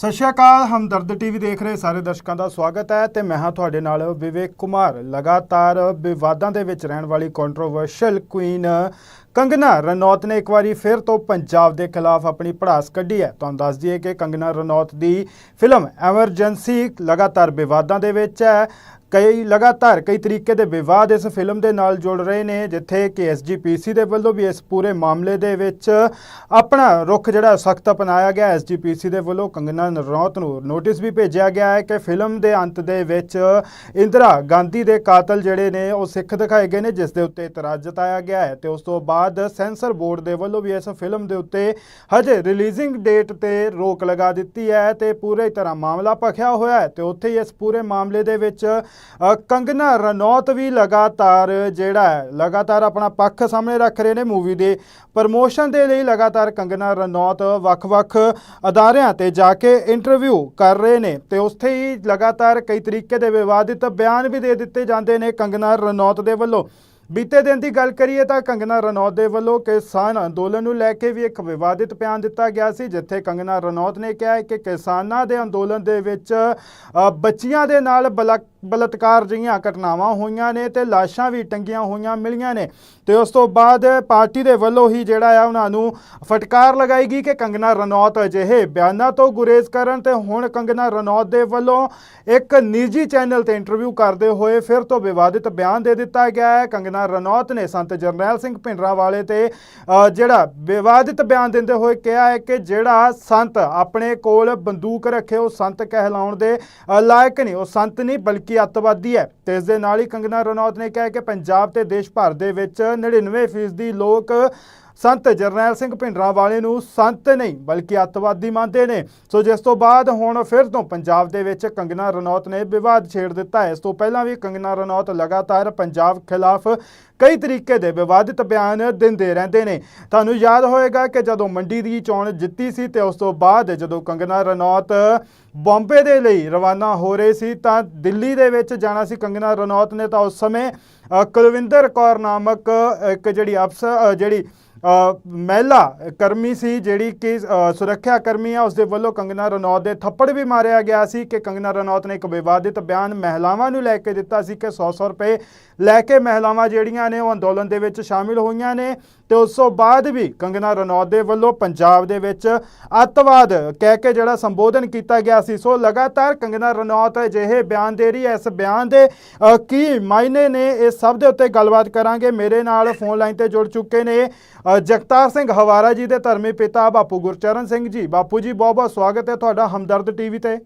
ਸਤਿ ਸ਼੍ਰੀ ਅਕਾਲ, ਹਮਦਰਦ ਟੀਵੀ ਦੇਖ ਰਹੇ ਸਾਰੇ ਦਰਸ਼ਕਾਂ ਦਾ ਸਵਾਗਤ ਹੈ ਤੇ ਮੈਂ ਹਾਂ ਤੁਹਾਡੇ ਨਾਲ ਵਿਵੇਕ ਕੁਮਾਰ। ਲਗਾਤਾਰ ਵਿਵਾਦਾਂ ਦੇ ਵਿੱਚ ਰਹਿਣ ਵਾਲੀ ਕੰਟਰੋਵਰਸ਼ੀਅਲ ਕੁਈਨ ਕੰਗਨਾ ਰਣੌਤ ਨੇ ਇੱਕ ਵਾਰੀ ਫਿਰ ਤੋਂ ਪੰਜਾਬ ਦੇ ਖਿਲਾਫ ਆਪਣੀ ਪੜਾਸ ਕੱਢੀ ਹੈ। ਤੁਹਾਨੂੰ ਦੱਸ ਦਈਏ ਕਿ ਕੰਗਨਾ ਰਣੌਤ ਦੀ ਫਿਲਮ ਐਮਰਜੈਂਸੀ ਲਗਾਤਾਰ ਵਿਵਾਦਾਂ ਦੇ ਵਿੱਚ ਹੈ। ਕਈ ਲਗਾਤਾਰ ਕਈ ਤਰੀਕੇ ਦੇ ਵਿਵਾਦ ਇਸ ਫਿਲਮ ਦੇ ਨਾਲ ਜੁੜ ਰਹੇ ਨੇ, ਜਿੱਥੇ ਕਿ ਐਸਜੀਪੀਸੀ ਦੇ ਵੱਲੋਂ ਵੀ ਇਸ ਪੂਰੇ ਮਾਮਲੇ ਦੇ ਵਿੱਚ ਆਪਣਾ ਰੁਖ ਜਿਹੜਾ ਸਖਤ ਅਪਣਾਇਆ ਗਿਆ। ਐਸਜੀਪੀਸੀ ਦੇ ਵੱਲੋਂ ਕੰਗਨਾ ਰਣੌਤ ਨੂੰ ਨੋਟਿਸ ਵੀ ਭੇਜਿਆ ਗਿਆ ਹੈ ਕਿ ਫਿਲਮ ਦੇ ਅੰਤ ਦੇ ਵਿੱਚ ਇੰਦਰਾ ਗਾਂਧੀ ਦੇ ਕਾਤਲ ਜਿਹੜੇ ਨੇ, ਉਹ ਸਿੱਖ ਦਿਖਾਏ ਗਏ ਨੇ, ਜਿਸ ਦੇ ਉੱਤੇ ਇਤਰਾਜ਼ ਜਤਾਇਆ ਗਿਆ ਹੈ ਤੇ ਉਸ ਤੋਂ ਬਾਅਦ ਬਾਅਦ ਸੈਂਸਰ ਬੋਰਡ ਦੇ ਵੱਲੋਂ ਵੀ ਇਸ ਫਿਲਮ ਦੇ ਉੱਤੇ ਹਜੇ ਰਿਲੀਜ਼ਿੰਗ ਡੇਟ ਤੇ ਰੋਕ ਲਗਾ ਦਿੱਤੀ ਹੈ ਤੇ ਪੂਰੇ ਤਰ੍ਹਾਂ ਮਾਮਲਾ ਭਖਿਆ ਹੋਇਆ ਹੈ ਤੇ ਉੱਥੇ ਹੀ ਇਸ ਪੂਰੇ ਮਾਮਲੇ ਦੇ ਵਿੱਚ ਕੰਗਨਾ ਰਣੌਤ ਵੀ ਲਗਾਤਾਰ ਜਿਹੜਾ ਹੈ, ਲਗਾਤਾਰ ਆਪਣਾ ਪੱਖ ਸਾਹਮਣੇ ਰੱਖ ਰਹੇ ਨੇ ਮੂਵੀ ਦੇ ਪ੍ਰਮੋਸ਼ਨ ਦੇ ਲਈ ਲਗਾਤਾਰ ਕੰਗਨਾ ਰਣੌਤ ਵੱਖ-ਵੱਖ ਅਦਾਰਿਆਂ ਤੇ ਜਾ ਕੇ ਇੰਟਰਵਿਊ ਕਰ ਰਹੇ ਨੇ ਤੇ ਉੱਥੇ ਹੀ ਲਗਾਤਾਰ ਕਈ ਤਰੀਕੇ ਦੇ ਵਿਵਾਦਿਤ ਬਿਆਨ ਵੀ ਦੇ ਦਿੱਤੇ ਜਾਂਦੇ ਨੇ ਕੰਗਨਾ ਰਣੌਤ ਦੇ ਵੱਲੋਂ। ਬੀਤੇ ਦਿਨ ਦੀ ਗੱਲ ਕਰੀਏ ਤਾਂ ਕੰਗਨਾ ਰਣੌਤ ਦੇ ਵੱਲੋਂ ਕਿਸਾਨ ਅੰਦੋਲਨ ਨੂੰ ਲੈ ਕੇ ਵੀ ਇੱਕ ਵਿਵਾਦਿਤ ਬਿਆਨ ਦਿੱਤਾ ਗਿਆ ਸੀ, ਜਿੱਥੇ ਕੰਗਨਾ ਰਣੌਤ ਨੇ ਕਿਹਾ ਕਿ ਕਿਸਾਨਾਂ ਦੇ ਅੰਦੋਲਨ ਦੇ ਵਿੱਚ ਬੱਚੀਆਂ ਦੇ ਨਾਲ ਬਲਕ, ਬਲਤਕਾਰ ਜਿਹੀਆਂ ਘਟਨਾਵਾਂ ਹੋਈਆਂ ਨੇ ਤੇ ਲਾਸ਼ਾਂ ਵੀ ਟੰਗੀਆਂ ਹੋਈਆਂ ਮਿਲੀਆਂ ਨੇ। ਤੇ ਉਸ ਤੋਂ ਬਾਅਦ ਪਾਰਟੀ ਦੇ ਵੱਲੋਂ ਹੀ ਜਿਹੜਾ ਆ ਉਹਨਾਂ ਨੂੰ ਫਟਕਾਰ ਲਗਾਈ ਗਈ ਕਿ ਕੰਗਨਾ ਰਣੌਤ ਅਜਿਹੇ ਬਿਆਨਾਂ ਤੋਂ ਗੁਰੇਜ਼ ਕਰਨ ਤੇ ਹੁਣ ਕੰਗਨਾ ਰਣੌਤ ਦੇ ਵੱਲੋਂ ਇੱਕ ਨਿੱਜੀ ਚੈਨਲ ਤੇ ਇੰਟਰਵਿਊ ਕਰਦੇ ਹੋਏ ਫਿਰ ਤੋਂ ਵਿਵਾਦਿਤ ਬਿਆਨ ਦੇ ਦਿੱਤਾ ਗਿਆ ਹੈ। ਕੰਗਨਾ ਰਣੌਤ ਨੇ ਸੰਤ ਜਰਨੈਲ ਸਿੰਘ ਭਿੰਡਰਾਂ ਵਾਲੇ ਤੇ ਜਿਹੜਾ ਵਿਵਾਦਿਤ ਬਿਆਨ ਦਿੰਦੇ ਹੋਏ ਕਿਹਾ ਹੈ ਕਿ ਜਿਹੜਾ ਸੰਤ ਆਪਣੇ ਕੋਲ ਬੰਦੂਕ ਰੱਖੇ, ਉਹ ਸੰਤ ਕਹਿਲਾਉਣ ਦੇ ਲਾਇਕ ਨਹੀਂ, ਉਹ ਸੰਤ ਨਹੀਂ, ਬਲਕਿ ਅੱਤਵਾਦੀ ਹੈ। ਤੇ ਇਸ ਦੇ ਨਾਲ ਹੀ ਕੰਗਨਾ ਰਣੌਤ ਨੇ ਕਿਹਾ ਕਿ ਪੰਜਾਬ ਤੇ ਦੇਸ਼ ਭਰ ਦੇ ਵਿੱਚ 99% ਲੋਕ ਸੰਤ ਜਰਨੈਲ ਸਿੰਘ ਭਿੰਡਰਾਂ ਵਾਲੇ ਨੂੰ ਸੰਤ ਨਹੀਂ, ਬਲਕਿ ਅੱਤਵਾਦੀ ਮੰਨਦੇ ਨੇ। ਸੋ ਜਿਸ ਤੋਂ ਬਾਅਦ ਹੁਣ ਫਿਰ ਤੋਂ ਪੰਜਾਬ ਦੇ ਵਿੱਚ ਕੰਗਨਾ ਰਣੌਤ ਨੇ ਵਿਵਾਦ ਛੇੜ ਦਿੱਤਾ। ਹੈ ਇਸ ਤੋਂ ਪਹਿਲਾਂ ਵੀ ਕੰਗਨਾ ਰਣੌਤ ਲਗਾਤਾਰ ਪੰਜਾਬ ਖਿਲਾਫ ਕਈ ਤਰੀਕੇ ਦੇ ਵਿਵਾਦਿਤ ਬਿਆਨ ਦਿੰਦੇ ਰਹਿੰਦੇ ਨੇ। ਤੁਹਾਨੂੰ ਯਾਦ ਹੋਏਗਾ ਕਿ ਜਦੋਂ ਮੰਡੀ ਦੀ ਚੋਣ ਜਿੱਤੀ ਸੀ ਤੇ ਉਸ ਤੋਂ ਬਾਅਦ ਜਦੋਂ ਕੰਗਨਾ ਰਣੌਤ ਬੰਬੇ ਦੇ ਲਈ ਰਵਾਨਾ ਹੋ ਰਹੇ ਸੀ, ਤਾਂ ਦਿੱਲੀ ਦੇ ਵਿੱਚ ਜਾਣਾ ਸੀ ਕੰਗਨਾ ਰਣੌਤ ਨੇ, ਤਾਂ ਉਸ ਸਮੇਂ ਕੁਲਵਿੰਦਰ ਕੌਰ ਨਾਮਕ ਇੱਕ ਜਿਹੜੀ ਅਫਸਰ ਜਿਹੜੀ ਮਹਿਲਾ ਕਰਮੀ ਸੀ ਜਿਹੜੀ ਕਿ ਸੁਰੱਖਿਆ ਕਰਮੀ ਆ ਉਸ ਦੇ ਵੱਲੋਂ ਕੰਗਨਾ ਰਣੌਤ ਦੇ ਥੱਪੜ ਵੀ ਮਾਰਿਆ ਗਿਆ ਸੀ ਕਿ ਕੰਗਨਾ ਰਣੌਤ ਨੇ ਇੱਕ ਵਿਵਾਦਿਤ ਬਿਆਨ ਮਹਿਲਾਵਾਂ ਨੂੰ ਲੈ ਕੇ ਦਿੱਤਾ ਸੀ ਕਿ 100-100 ਰੁਪਏ ਲੈ ਕੇ ਮਹਿਲਾਵਾਂ ਜਿਹੜੀਆਂ ਨੇ ਉਹ ਅੰਦੋਲਨ ਦੇ ਵਿੱਚ ਸ਼ਾਮਿਲ ਹੋਈਆਂ ਨੇ। ਤੇ ਉਸ ਤੋਂ ਬਾਅਦ ਵੀ ਕੰਗਨਾ ਰਣੌਤ ਦੇ ਵੱਲੋਂ ਪੰਜਾਬ ਦੇ ਵਿੱਚ ਅੱਤਵਾਦ ਕਹਿ ਕੇ ਜਿਹੜਾ ਸੰਬੋਧਨ ਕੀਤਾ ਗਿਆ ਸੀ, ਸੋ ਲਗਾਤਾਰ ਕੰਗਨਾ ਰਣੌਤ ਅਜਿਹੇ ਬਿਆਨ ਦੇ ਰਹੀ ਹੈ। ਇਸ ਬਿਆਨ ਦੇ ਕੀ ਮਾਇਨੇ ਨੇ ਇਹ ਸਭ ਦੇ ਉੱਤੇ ਗੱਲਬਾਤ ਕਰਾਂਗੇ? ਮੇਰੇ ਨਾਲ ਫੋਨ ਲਾਈਨ ਤੇ ਜੁੜ ਚੁੱਕੇ ਨੇ ਜਗਤਾਰ ਸਿੰਘ ਹਵਾਰਾ ਜੀ ਦੇ ਧਰਮੀ ਪਿਤਾ ਬਾਪੂ ਗੁਰਚਰਨ ਸਿੰਘ ਜੀ। ਬਾਪੂ ਜੀ ਬਹੁਤ ਬਹੁਤ ਸਵਾਗਤ ਹੈ ਤੁਹਾਡਾ ਹਮਦਰਦ ਟੀਵੀ ਤੇ।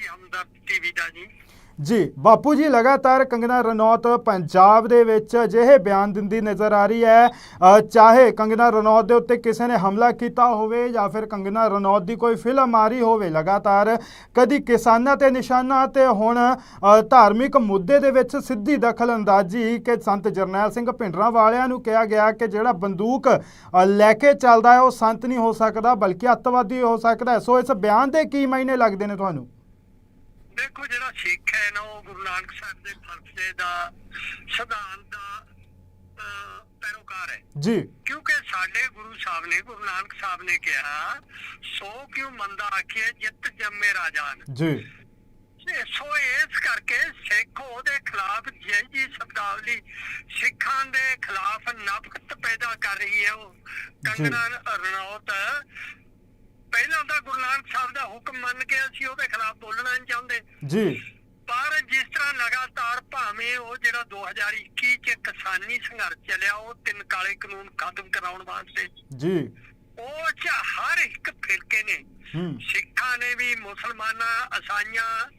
ਜੀ ਹਮਦਰਦ ਟੀਵੀ ਦਾ ਜੀ ਜੀ ਬਾਪੂ ਜੀ, ਲਗਾਤਾਰ ਕੰਗਨਾ ਰਣੌਤ ਪੰਜਾਬ ਦੇ ਵਿੱਚ ਅਜਿਹੇ ਬਿਆਨ ਦਿੰਦੀ ਨਜ਼ਰ ਆ ਰਹੀ ਹੈ। ਚਾਹੇ ਕੰਗਨਾ ਰਣੌਤ ਦੇ ਉੱਤੇ ਕਿਸੇ ਨੇ ਹਮਲਾ ਕੀਤਾ ਹੋਵੇ ਜਾਂ ਫਿਰ ਕੰਗਨਾ ਰਣੌਤ ਦੀ ਕੋਈ ਫਿਲਮ ਆ ਰਹੀ ਹੋਵੇ, ਲਗਾਤਾਰ ਕਦੀ ਕਿਸਾਨਾਂ ਤੇ ਨਿਸ਼ਾਨਾ ਤੇ ਹੁਣ ਧਾਰਮਿਕ ਮੁੱਦੇ ਦੇ ਵਿੱਚ ਸਿੱਧੀ ਦਖਲ ਅੰਦਾਜ਼ੀ ਕਿ ਸੰਤ ਜਰਨੈਲ ਸਿੰਘ ਭਿੰਡਰਾਂ ਵਾਲਿਆਂ ਨੂੰ ਕਿਹਾ ਗਿਆ ਕਿ ਜਿਹੜਾ ਬੰਦੂਕ ਲੈ ਕੇ ਚੱਲਦਾ ਹੈ, ਉਹ ਸੰਤ ਨਹੀਂ ਹੋ ਸਕਦਾ, ਬਲਕਿ ਅੱਤਵਾਦੀ ਹੋ ਸਕਦਾ ਸੋ ਇਸ ਬਿਆਨ ਦੇ ਕੀ ਮਾਇਨੇ ਲੱਗਦੇ ਨੇ ਤੁਹਾਨੂੰ? ਦੇਖੋ ਜਿਹੜਾ ਸਿੱਖ ਹੈ ਨਾ ਉਹ ਗੁਰੂ ਨਾਨਕ ਸਾਹਿਬ ਦੇ ਫਲਸਫੇ ਦਾ ਸਿਧਾਂਤ ਦਾ ਪੈਰੋਕਾਰ ਹੈ। ਜੀ। ਕਿਉਂਕਿ ਸਾਡੇ ਗੁਰੂ ਸਾਹਿਬ ਨੇ ਗੁਰੂ ਨਾਨਕ ਸਾਹਿਬ ਨੇ ਕਿਹਾ ਸੋ ਕਿਉ ਮੰਦਾ ਆਖੀਏ ਜਿੱਤ ਜੰਮੇ ਰਾਜਾਨ। ਜੀ। ਸੋ ਇਸ ਕਰਕੇ ਸਿੱਖ ਉਹਦੇ ਖਿਲਾਫ ਜਿਹੀ ਜੀ ਸ਼ਬਦਾਵਲੀ ਸਿੱਖਾਂ ਦੇ ਖਿਲਾਫ ਨਫ਼ਰਤ ਪੈਦਾ ਕਰ ਰਹੀ ਹੈ ਉਹ। ਕੰਗਨਾ ਰਣੌਤ ਪਹਿਲਾਂ ਤਾਂ ਗੁਰੂ ਨਾਨਕ ਸਾਹਿਬ ਦਾ ਹੁਕਮ ਮੰਨ ਕੇ ਅਸੀਂ ਉਹਦੇ ਖਿਲਾਫ ਬੋਲਣਾ ਨਹੀਂ ਚਾਹੁੰਦੇ। ਜੀ। ਪਰ ਜਿਸ ਤਰ੍ਹਾਂ ਲਗਾਤਾਰ ਭਾਵੇਂ ਉਹ ਜਿਹੜਾ 2021 ਚ ਕਿਸਾਨੀ ਸੰਘਰਸ਼ ਚੱਲਿਆ ਉਹ ਤਿੰਨ ਕਾਲੇ ਕਾਨੂੰਨ ਖਤਮ ਕਰਾਉਣ ਵਾਸਤੇ। ਜੀ। ਉਹ ਚ ਹਰ ਇੱਕ ਫਿਰਕੇ ਨੇ। ਹੂੰ। ਸਿੱਖਾਂ ਨੇ ਵੀ ਮੁਸਲਮਾਨਾਂ ਅਸਾਈਆਂ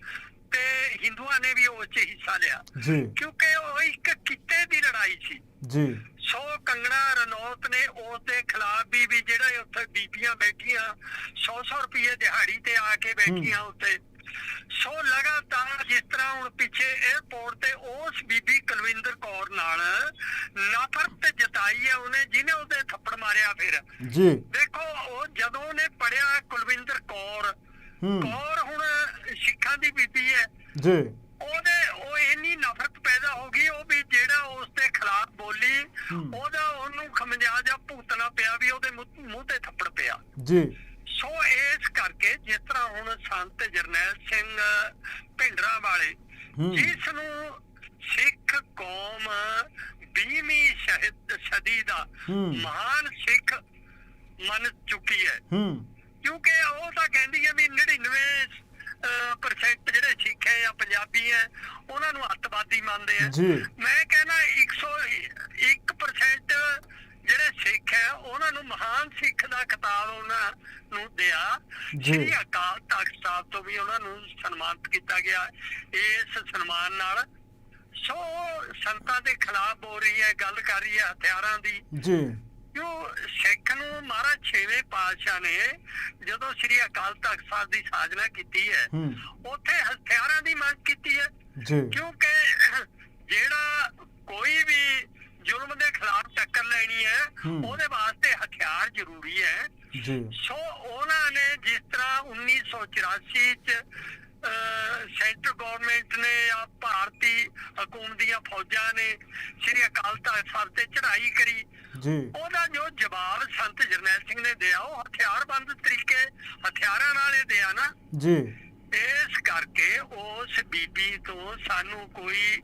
ਤੇ ਹਿੰਦੂਆਂ ਨੇ ਵੀ ਉਹ ਚ ਹਿੱਸਾ ਲਿਆ। ਜੀ। ਕਿਉਂਕਿ ਉਹ ਇੱਕ ਕਿੱਤੇ ਦੀ ਲੜਾਈ ਸੀ। ਜੀ। ਸੋ ਕੰਗਣਾ ਰਣੌਤ ਨੇ ਉਸ ਦੇ ਖਿਲਾਫ ਵੀ ਵੀ ਜਿਹੜਾ ਉੱਥੇ ਬੀਬੀਆਂ ਬੈਠੀਆਂ 100-100 ਰੁਪਏ ਦਿਹਾੜੀ ਤੇ ਆ ਕੇ ਬੈਠੀਆਂ ਉੱਤੇ ਸੋ ਲਗਾਤਾਰ ਜਿਸ ਤਰ੍ਹਾਂ ਹੁਣ ਪਿੱਛੇ 에어ਪੋਰਟ ਤੇ ਉਸ ਬੀਬੀ ਕੁਲਵਿੰਦਰ ਕੌਰ ਨਾਲ ਨਫ਼ਰਤ ਜਤਾਈ ਹੈ ਉਹਨੇ ਜਿਹਨੇ ਉਹਦੇ ਥੱਪੜ ਮਾਰਿਆ ਫਿਰ। ਜੀ। ਦੇਖੋ ਉਹ ਜਦੋਂ ਉਹਨੇ ਪੜਿਆ ਕੁਲਵਿੰਦਰ ਕੌਰ ਕੌਰ ਹੁਣ ਸਿੱਖਾਂ ਦੀ ਬੀਬੀ ਹੈ। ਜੀ ਉਹਦੇ ਉਹ ਇੰਨੀ ਨਫ਼ਰਤ ਪੈਦਾ ਹੋ ਗਈ ਉਹ ਵੀ ਜਿਹੜਾ ਉਸ ਦੇ ਖਿਲਾਫ ਬੋਲੀ ਹੂੰ। ਉਹਦਾ ਉਹਨੂੰ ਖਮਿਆਜਾ ਭੁਗਤਣਾ ਪਿਆ ਵੀ ਉਹਦੇ ਮੂੰਹ ਤੇ ਥੱਪੜ ਪਿਆ। ਜੀ। ਸੋ ਇਸ ਤਾਂ ਹੁਣ ਸੰਤ ਜਰਨੈਲ ਸਿੰਘ ਭਿੰਡਰਾਂ ਵਾਲੇ ਜਿਸ ਨੂੰ ਸਿੱਖ ਕੌਮ 20ਵੀਂ ਸ਼ਹੀਦ ਸਦੀ ਦਾ ਮਹਾਨ ਸਿੱਖ ਮੰਨ ਚੁੱਕੀ ਹੈ। ਕਿਉਂਕਿ ਉਹ ਤਾਂ ਕਹਿੰਦੀ ਹੈ ਵੀ 99% percent ਜਿਹੜੇ ਸਿੱਖ ਹੈ ਜਾਂ ਪੰਜਾਬੀ ਹੈ ਉਹਨਾਂ ਨੂੰ ਅੱਤਵਾਦੀ ਮੰਨਦੇ ਆ। ਜੀ। ਮੈਂ ਕਹਿੰਦਾ 101% ਜਿਹੜੇ ਸਿੱਖ ਹੈ ਉਹਨਾਂ ਨੂੰ ਮਹਾਨ ਸਿੱਖ ਦਾ ਖਿਤਾਬ ਉਹਨਾਂ ਨੂੰ ਦਿਆ। ਜੀ। ਅਕਾਲ ਤਖਤ ਸਾਹਿਬ ਤੋਂ ਵੀ ਉਹਨਾਂ ਨੂੰ ਸਨਮਾਨਿਤ ਕੀਤਾ ਗਿਆ। ਇਸ ਸਨਮਾਨ ਨਾਲ ਸੋ ਸੰਤਾਂ ਦੇ ਖਿਲਾਫ ਬੋਲ ਰਹੀ ਹੈ ਗੱਲ ਕਰ ਰਹੀ ਹੈ ਹਥਿਆਰਾਂ ਦੀ। ਜੀ। ਜੋ ਸਿੱਖ ਨੂੰ ਮਹਾਰਾਜ ਛੇਵੇਂ ਪਾਤਸ਼ਾਹ ਨੇ ਜਦੋਂ ਸ੍ਰੀ ਅਕਾਲ ਤਖਤ ਸਾਹਿਬ ਦੀ ਸਾਜਨਾ ਕੀਤੀ ਹੈ ਹੂੰ। ਉੱਥੇ ਹਥਿਆਰਾਂ ਦੀ ਮੰਗ ਕੀਤੀ ਹੈ। ਜੀ। ਕਿਉਂਕਿ ਜਿਹੜਾ ਕੋਈ ਵੀ ਜ਼ੁਲਮ ਦੇ ਖਿਲਾਫ ਟੱਕਰ ਲੈਣੀ ਹੈ ਹੂੰ। ਉਹਦੇ ਵਾਸਤੇ ਹਥਿਆਰ ਜ਼ਰੂਰੀ ਹੈ। ਜੀ। ਸੋ ਉਹਨਾਂ ਨੇ ਜਿਸ ਤਰ੍ਹਾਂ 1984 ਚ ਸੈਂਟਰ ਗਵਰਨਮੈਂਟ ਨੇ ਆ ਭਾਰਤੀ ਹਕੂਮਤ ਦੀਆਂ ਫੌਜਾਂ ਨੇ ਸ੍ਰੀ ਅਕਾਲ ਤਖਤ ਸਾਹਿਬ ਤੇ ਚੜ੍ਹਾਈ ਕਰੀ। ਜੀ। ਉਹਦਾ ਜੋ ਜਵਾਬ ਸੰਤ ਜਰਨੈਲ ਸਿੰਘ ਨੇ ਦਿਆ ਉਹ ਹਥਿਆਰਬੰਦ ਤਰੀਕੇ ਹਥਿਆਰਾਂ ਨਾਲ ਇਹ ਦਿਆ ਨਾ। ਜੀ। ਇਸ ਕਰਕੇ ਉਸ ਬੀਬੀ ਤੋਂ ਸਾਨੂੰ ਕੋਈ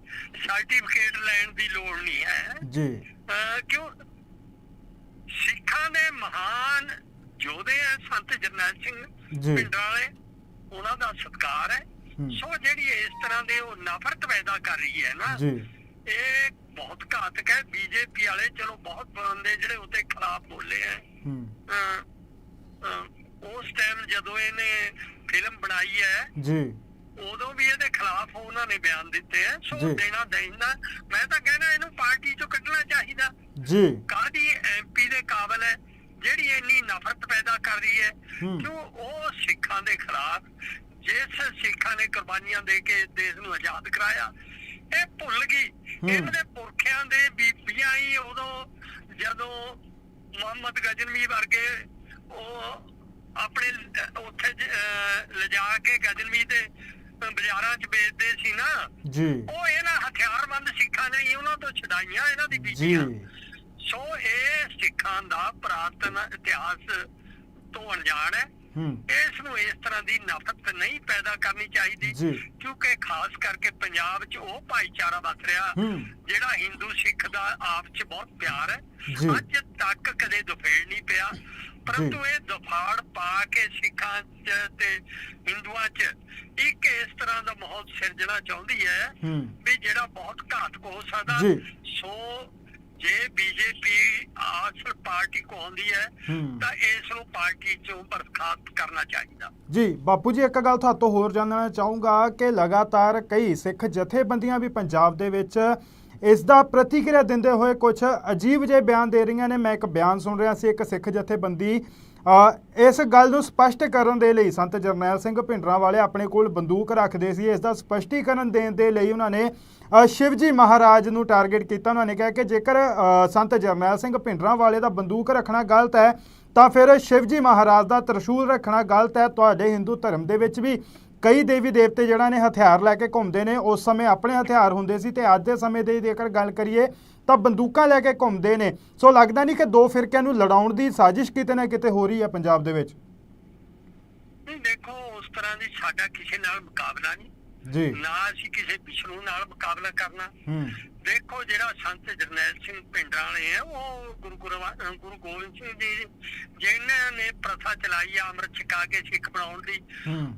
ਸਰਟੀਫਿਕੇਟ ਲੈਣ ਦੀ ਲੋੜ ਨਹੀਂ ਹੈ। ਜੀ। ਕਿਉਂ ਸਿੱਖਾਂ ਦੇ ਮਹਾਨ ਯੋਧੇ ਹੈ ਸੰਤ ਜਰਨੈਲ ਸਿੰਘ। ਪਿੰਡਾਂ ਵਾਲੇ ਉਹਨਾਂ ਦਾ ਸਤਿਕਾਰ ਹੈ। ਸੋ ਜਿਹੜੀ ਇਸ ਤਰ੍ਹਾਂ ਦੇ ਉਹ ਨਫ਼ਰਤ ਪੈਦਾ ਕਰ ਰਹੀ ਹੈ ਨਾ ਇਹ ਬਹੁਤ ਘਾਤਕ ਹੈ। ਬੀਜੇਪੀ ਵਾਲੇ ਚਲੋ ਬਹੁਤ ਬੰਦੇ ਜਿਹੜੇ ਉਹਦੇ ਖਿਲਾਫ ਬੋਲੇ ਅਹ, ਉਸ ਟਾਈਮ ਜਦੋਂ ਇਹਨੇ ਫਿਲਮ ਬਣਾਈ ਹੈ ਜੀ। ਉਦੋਂ ਵੀ ਇਹਦੇ ਖਿਲਾਫ ਉਹਨਾਂ ਨੇ ਬਿਆਨ ਦਿੱਤੇ ਹੈ ਸੋ। ਦੇਣਾ ਦੇਣਾ ਮੈਂ ਤਾਂ ਕਹਿੰਦਾ ਇਹਨੂੰ ਪਾਰਟੀ ਚੋਂ ਕੱਢਣਾ ਚਾਹੀਦਾ। ਜੀ। ਕਾਦੀ ਐਮਪੀ ਇੰਨੀ ਨਫ਼ਰਤ ਪੈਦਾ ਕਰ ਰਹੀ ਹੈ। ਕਿਉਂ? ਉਹ ਸਿੱਖਾਂ ਦੇ ਖਿਲਾਫ ਜਿਸ ਸਿੱਖਾਂ ਨੇ ਕੁਰਬਾਨੀਆਂ ਦੇ ਕੇ ਦੇਸ਼ ਨੂੰ ਆਜ਼ਾਦ ਕਰਾਇਆ ਇਹ ਭੁੱਲ ਗਈ। ਇਹਨਾਂ ਦੇ ਪੁਰਖਿਆਂ ਦੇ ਬੀਬੀਆਂ ਹੀ ਉਦੋਂ ਜਦੋਂ ਮੁਹੰਮਦ ਗਜਨਵੀ ਵਰਗੇ ਉਹ ਆਪਣੇ ਉੱਥੇ ਲਿਜਾ ਕੇ ਗਜਨਵੀ ਅਹ ਬਾਜ਼ਾਰਾਂ 'ਚ ਵੇਚਦੇ ਸੀ ਨਾ ਜੀ। ਉਹ ਇਹਨਾਂ ਹਥਿਆਰਬੰਦ ਸਿੱਖਾਂ ਨੇ ਹੀ ਉਹਨਾਂ ਤੋਂ ਛਡਾਈਆਂ ਇਹਨਾਂ ਦੀ ਜੀ। ਬੀਬੀਆਂ। ਸੋ ਇਹ ਸਿੱਖਾਂ ਦਾ ਪ੍ਰਾਤਨ ਇਤਿਹਾਸ ਤੋਂ ਅਣਜਾਣ ਹੈ ਇਸ ਨੂੰ ਇਸ ਤਰ੍ਹਾਂ ਦੀ ਨਫ਼ਰਤ ਨਹੀਂ ਪੈਦਾ ਕਰਨੀ ਚਾਹੀਦੀ। ਕਿਉਂਕਿ ਖਾਸ ਕਰਕੇ ਪੰਜਾਬ 'ਚ ਉਹ ਭਾਈਚਾਰਾ ਵਸ ਰਿਹਾ। ਜਿਹੜਾ ਹਿੰਦੂ ਸਿੱਖ ਦਾ ਆਪਸ 'ਚ ਬਹੁਤ ਪਿਆਰ ਹੈ। ਅੱਜ ਤੱਕ ਕਦੇ ਦੁਫੇੜ ਨਹੀਂ ਪਿਆ ਪਰੰਤੂ ਇਹ ਦੁਫਾੜ ਪਾ ਕੇ ਸਿੱਖਾਂ 'ਚ ਤੇ ਹਿੰਦੂਆਂ 'ਚ ਇੱਕ ਇਸ ਤਰ੍ਹਾਂ ਦਾ ਮਾਹੌਲ ਸਿਰਜਣਾ ਚਾਹੁੰਦੀ ਹੈ ਵੀ ਜਿਹੜਾ ਬਹੁਤ ਘਾਤਕ ਹੋ ਸਕਦਾ। ਸੋ ਜੇ ਬੀਜੇਪੀ ਅਸਲ ਪਾਰਟੀ ਕੋ ਆਉਂਦੀ ਹੈ। ਤਾਂ ਇਸ ਨੂੰ ਪਾਰਟੀ ਚੋਂ ਬਰਖਾਸਤ ਕਰਨਾ ਚਾਹੀਦਾ ਜੀ ਬਾਪੂ ਜੀ ਇੱਕ ਗੱਲ ਤੁਹਾਤੋਂ ਹੋਰ ਜਾਣਨਾ ਚਾਹੂੰਗਾ ਕਿ ਲਗਾਤਾਰ ਕਈ ਸਿੱਖ ਜਥੇਬੰਦੀਆਂ ਵੀ ਪੰਜਾਬ ਦੇ ਵਿੱਚ ਇਸ ਦਾ ਪ੍ਰਤੀਕਿਰਿਆ ਦਿੰਦੇ ਹੋਏ ਕੁਝ ਅਜੀਬ ਜਿਹੇ ਬਿਆਨ ਦੇ ਰਹੀਆਂ ਨੇ ਮੈਂ ਇੱਕ ਬਿਆਨ ਸੁਣ ਰਿਹਾ ਸੀ ਇੱਕ ਸਿੱਖ ਜਥੇਬੰਦੀ ਇਸ ਗੱਲ ਨੂੰ ਸਪਸ਼ਟ ਕਰਨ ਦੇ ਲਈ ਸੰਤ ਜਰਨੈਲ ਸਿੰਘ ਭਿੰਡਰਾਂ ਵਾਲੇ ਆਪਣੇ ਕੋਲ ਬੰਦੂਕ ਰੱਖਦੇ ਸੀ। ਇਸ ਦਾ ਸਪਸ਼ਟੀਕਰਨ ਦੇਣ ਦੇ ਲਈ ਉਹਨਾਂ ਨੇ ਸ਼ਿਵਜੀ ਮਹਾਰਾਜ ਨੂੰ ਟਾਰਗੇਟ ਕੀਤਾ। ਉਹਨਾਂ ਨੇ ਕਿਹਾ ਕਿ ਜੇਕਰ ਸੰਤ ਜਰਨੈਲ ਸਿੰਘ ਭਿੰਡਰਾਂ ਵਾਲੇ ਦਾ ਬੰਦੂਕ ਰੱਖਣਾ ਗਲਤ ਹੈ, ਤਾਂ ਫਿਰ ਸ਼ਿਵਜੀ ਮਹਾਰਾਜ ਦਾ ਤਰਸ਼ੂਲ ਰੱਖਣਾ ਗਲਤ ਹੈ। ਤੁਹਾਡੇ ਹਿੰਦੂ ਧਰਮ ਦੇ ਵਿੱਚ ਵੀ ਕਈ ਦੇਵੀ ਦੇਵਤੇ ਜਿਹੜਾ ਨੇ ਹਥਿਆਰ ਲੈ ਕੇ ਘੁੰਮਦੇ ਨੇ, ਉਸ ਸਮੇਂ ਆਪਣੇ ਹਥਿਆਰ ਹੁੰਦੇ ਸੀ ਤੇ ਅੱਜ ਦੇ ਸਮੇਂ ਦੇ ਜੇਕਰ ਗੱਲ ਕਰੀਏ ਤਾਂ ਬੰਦੂਕਾਂ ਲੈ ਕੇ ਘੁੰਮਦੇ ਨੇ। ਸੋ ਲੱਗਦਾ ਨਹੀਂ ਕਿ ਦੋ ਫਿਰਕਿਆਂ ਨੂੰ ਲੜਾਉਣ ਦੀ ਸਾਜ਼ਿਸ਼ ਕਿਤੇ ਨਾ ਕਿਤੇ ਹੋ ਰਹੀ ਹੈ ਪੰਜਾਬ ਦੇ ਵਿੱਚ। ਨਹੀਂ ਦੇਖੋ ਉਸ ਤਰ੍ਹਾਂ ਦੀ ਸਾਡਾ ਕਿਸੇ ਨਾਲ ਮੁਕਾਬਲਾ ਨਹੀਂ। ਜੀ। ਨਾ ਅਸੀਂ ਕਿਸੇ ਵਿਸ਼ਨੂੰ ਨਾਲ ਮੁਕਾਬਲਾ ਕਰਨਾ। ਹੂੰ। ਦੇਖੋ ਜਿਹੜਾ ਸੰਤ ਜਰਨੈਲ ਸਿੰਘ ਪਿੰਡਾਂ ਵਾਲੇ ਆ ਉਹ ਗੁਰੂ ਗੁਰੂ ਗੋਬਿੰਦ ਸਿੰਘ ਜੀ ਜਿਨ੍ਹਾਂ ਨੇ ਪ੍ਰਥਾ ਚਲਾਈ ਆ ਅੰਮ੍ਰਿਤ ਛਕਾ ਕੇ ਸਿੱਖ ਬਣਾਉਣ ਦੀ।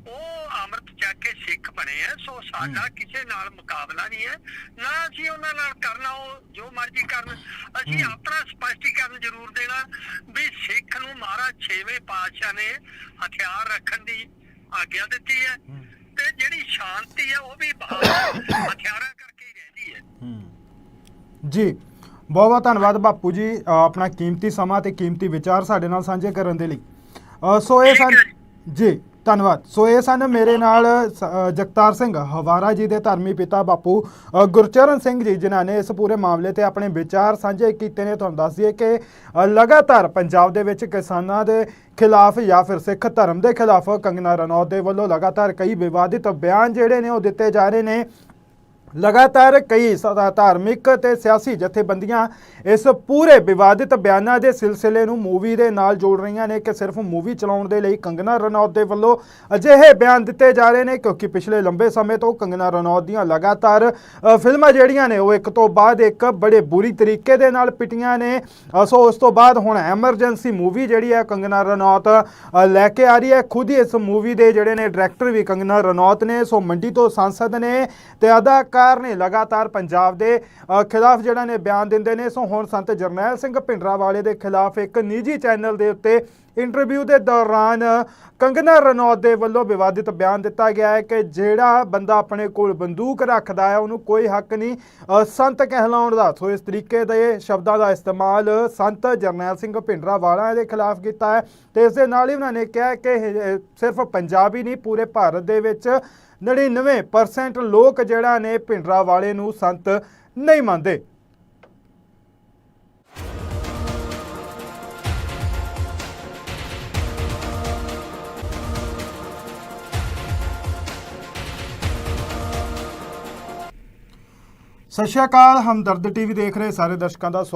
ਉਹ ਅੰਮ੍ਰਿਤ ਛਕ ਕੇ ਬਣੇ ਆ ਸੋ ਸਾਡਾ ਕਿਸੇ ਨਾਲ ਮੁਕਾਬਲਾ ਨਹੀਂ ਹੈ। ਨਾ ਅਸੀਂ ਉਹਨਾਂ ਨਾਲ ਕਰਨਾ ਉਹ ਜੋ ਮਰਜ਼ੀ ਕਰਨ। ਅਸੀਂ। ਆਪਣਾ ਸਪਸ਼ਟੀਕਰਨ ਜ਼ਰੂਰ ਦੇਣਾ ਵੀ ਸਿੱਖ ਨੂੰ ਮਹਾਰਾਜ ਛੇਵੇਂ ਪਾਤਸ਼ਾਹ ਨੇ ਹਥਿਆਰ ਰੱਖਣ ਦੀ ਆਗਿਆ ਦਿੱਤੀ ਹੈ। ਤੇ ਜਿਹੜੀ ਸ਼ਾਂਤੀ ਹੈ ਉਹ ਵੀ ਹਥਿਆਰਾਂ ਕਰਕੇ ਹੀ ਰਹਿੰਦੀ ਹੈ। ਜੀ ਬਹੁਤ ਬਹੁਤ ਧੰਨਵਾਦ ਬਾਪੂ ਜੀ ਆਪਣਾ ਕੀਮਤੀ ਸਮਾਂ ਤੇ ਕੀਮਤੀ ਵਿਚਾਰ ਸਾਡੇ ਨਾਲ ਸਾਂਝੇ ਕਰਨ ਦੇ ਲਈ। ਸੋ ਇਹ ਸਨ ਜੀ। ਧੰਨਵਾਦ। ਸੋ ਇਹ ਸਨ ਮੇਰੇ ਨਾਲ ਸ- ਜਗਤਾਰ ਸਿੰਘ ਹਵਾਰਾ ਜੀ ਦੇ ਧਰਮੀ ਪਿਤਾ ਬਾਪੂ ਅ, ਗੁਰਚਰਨ ਸਿੰਘ ਜੀ ਜਿਨ੍ਹਾਂ ਨੇ ਇਸ ਪੂਰੇ ਮਾਮਲੇ ਤੇ ਆਪਣੇ ਵਿਚਾਰ ਸਾਂਝੇ ਕੀਤੇ ਨੇ। ਤੁਹਾਨੂੰ ਦੱਸ ਦਈਏ ਕਿ ਅ, ਲਗਾਤਾਰ ਪੰਜਾਬ ਦੇ ਵਿੱਚ ਕਿਸਾਨਾਂ ਦੇ ਖਿਲਾਫ ਜਾਂ ਫਿਰ ਸਿੱਖ ਧਰਮ ਦੇ ਖਿਲਾਫ ਕੰਗਨਾ ਰਣੌਤ ਦੇ ਵੱਲੋਂ ਲਗਾਤਾਰ ਕਈ ਵਿਵਾਦਿਤ ਬਿਆਨ ਜਿਹੜੇ ਨੇ ਉਹ ਦਿੱਤੇ ਜਾ ਰਹੇ ਨੇ। ਲਗਾਤਾਰ ਕਈ ਸਦਾ ਧਾਰਮਿਕ ਤੇ ਸਿਆਸੀ ਜਥੇਬੰਦੀਆਂ ਇਸ ਪੂਰੇ ਵਿਵਾਦਿਤ ਬਿਆਨਾਂ ਦੇ ਸਿਲਸਿਲੇ ਨੂੰ ਮੂਵੀ ਦੇ ਨਾਲ ਜੋੜ ਰਹੀਆਂ ਨੇ ਕਿ ਸਿਰਫ ਮੂਵੀ ਚਲਾਉਣ ਦੇ ਲਈ ਕੰਗਨਾ ਰਣੌਤ ਦੇ ਵੱਲੋਂ ਅਜਿਹੇ ਬਿਆਨ ਦਿੱਤੇ ਜਾ ਰਹੇ ਨੇ ਕਿਉਂਕਿ ਪਿਛਲੇ ਲੰਬੇ ਸਮੇਂ ਤੋਂ ਕੰਗਨਾ ਰਣੌਤ ਦੀਆਂ ਲਗਾਤਾਰ ਫਿਲਮਾਂ ਜਿਹੜੀਆਂ ਨੇ ਉਹ ਇੱਕ ਤੋਂ ਬਾਅਦ ਇੱਕ ਬੜੇ ਬੁਰੀ ਤਰੀਕੇ ਦੇ ਨਾਲ ਪਿਟੀਆਂ ਨੇ। ਸੋ ਉਸ ਤੋਂ ਬਾਅਦ ਹੁਣ ਐਮਰਜੈਂਸੀ ਮੂਵੀ ਜਿਹੜੀ ਹੈ ਕੰਗਨਾ ਰਣੌਤ ਲੈ ਕੇ ਆ ਰਹੀ ਹੈ। ਖੁਦ ਹੀ ਇਸ ਮੂਵੀ ਦੇ ਜਿਹੜੇ ਨੇ ਡਾਇਰੈਕਟਰ ਵੀ ਕੰਗਨਾ ਰਣੌਤ ਨੇ। ਸੋ ਮੰਡੀ ਤੋਂ ਸੰਸਦ ਨੇ ਤੇ ਅਦਾਕਾਰ ਨੇ ਲਗਾਤਾਰ ਪੰਜਾਬ ਦੇ ਖਿਲਾਫ ਜਿਹੜਾ ਨੇ ਬਿਆਨ ਦਿੰਦੇ ਨੇ, ਸੋ ਹੁਣ ਸੰਤ ਜਰਨੈਲ ਸਿੰਘ ਭਿੰਡਰਾਵਾਲੇ ਦੇ ਖਿਲਾਫ ਇੱਕ ਨਿੱਜੀ ਚੈਨਲ ਦੇ ਉੱਤੇ ਇੰਟਰਵਿਊ ਦੇ ਦੌਰਾਨ ਕੰਗਨਾ ਰਣੌਤ ਦੇ ਵੱਲੋਂ ਵਿਵਾਦਿਤ ਬਿਆਨ ਦਿੱਤਾ ਗਿਆ ਹੈ ਕਿ ਜਿਹੜਾ ਬੰਦਾ ਆਪਣੇ ਕੋਲ ਬੰਦੂਕ ਰੱਖਦਾ ਹੈ, ਉਹਨੂੰ ਕੋਈ ਹੱਕ ਨਹੀਂ। ਸੰਤ ਕਹਿਲਾਉਣ ਦਾ, ਸੋ ਇਸ ਤਰੀਕੇ ਦੇ ਸ਼ਬਦਾਂ ਦਾ ਇਸਤੇਮਾਲ ਸੰਤ ਜਰਨੈਲ ਸਿੰਘ ਭਿੰਡਰਾਵਾਲਾ ਦੇ ਖਿਲਾਫ ਕੀਤਾ ਹੈ। ਤੇ ਇਸ ਦੇ ਨਾਲ ਹੀ ਉਹਨਾਂ ਨੇ ਕਿਹਾ ਕਿ ਸਿਰਫ ਪੰਜਾਬ ਹੀ ਨਹੀਂ, ਪੂਰੇ ਭਾਰਤ ਦੇ ਵਿੱਚ 99% ਲੋਕ ਜਿਹੜਾ ਨੇ ਭਿੰਡਰਾਵਾਲੇ ਨੂੰ ਸੰਤ ਨਹੀਂ ਮੰਨਦੇ। ਸਤਿ ਸ਼੍ਰੀ ਅਕਾਲ, ਹਮਦਰਦ ਟੀਵੀ ਦੇਖ ਰਹੇ ਸਾਰੇ ਦਰਸ਼ਕਾਂ ਦਾ ਸਵਾਗਤ